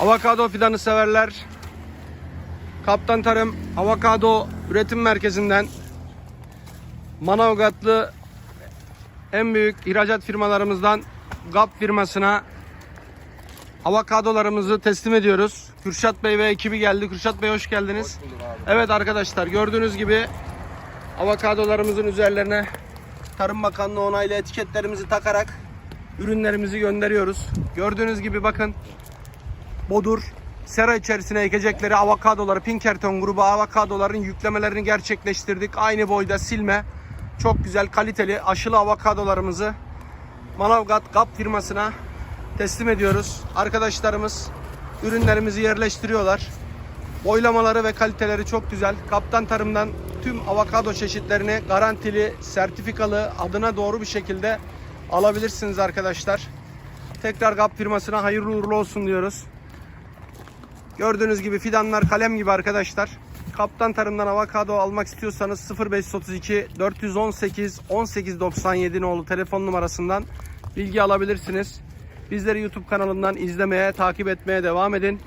Avokado fidanı severler. Kaptan Tarım Avokado Üretim Merkezi'nden Manavgatlı en büyük ihracat firmalarımızdan GAP firmasına avokadolarımızı teslim ediyoruz. Kürşat Bey ve ekibi geldi. Kürşat Bey hoş geldiniz. Evet arkadaşlar gördüğünüz gibi avokadolarımızın üzerlerine Tarım Bakanlığı onaylı etiketlerimizi takarak ürünlerimizi gönderiyoruz. Gördüğünüz gibi bakın bodur sera içerisine ekecekleri avokadoları Pinkerton grubu avokadoların yüklemelerini gerçekleştirdik. Aynı boyda silme çok güzel kaliteli aşılı avokadolarımızı Manavgat GAP firmasına teslim ediyoruz. Arkadaşlarımız ürünlerimizi yerleştiriyorlar. Boylamaları ve kaliteleri çok güzel. Kaptan Tarım'dan tüm avokado çeşitlerini garantili, sertifikalı, adına doğru bir şekilde alabilirsiniz arkadaşlar. Tekrar GAP firmasına hayırlı uğurlu olsun diyoruz. Gördüğünüz gibi fidanlar kalem gibi arkadaşlar. Kaptan Tarım'dan avokado almak istiyorsanız 0532 418 1897 nolu telefon numarasından bilgi alabilirsiniz. Bizleri YouTube kanalından izlemeye, takip etmeye devam edin.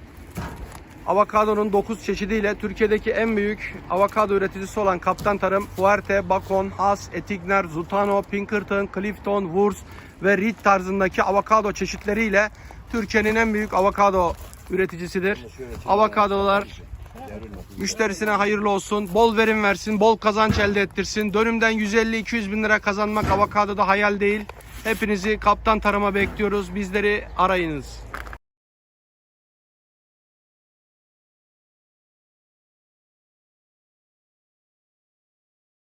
Avokadonun 9 çeşidiyle Türkiye'deki en büyük avokado üreticisi olan Kaptan Tarım, Fuerte, Bacon, Haas, Etigner, Zutano, Pinkerton, Clifton, Wurz ve Reed tarzındaki avokado çeşitleriyle Türkiye'nin en büyük avokado üreticisidir. Avokadolar müşterisine hayırlı olsun, bol verim versin, bol kazanç elde ettirsin. Dönümden 150-200 bin lira kazanmak avokadoda hayal değil. Hepinizi Kaptan Tarım'a bekliyoruz. Bizleri arayınız.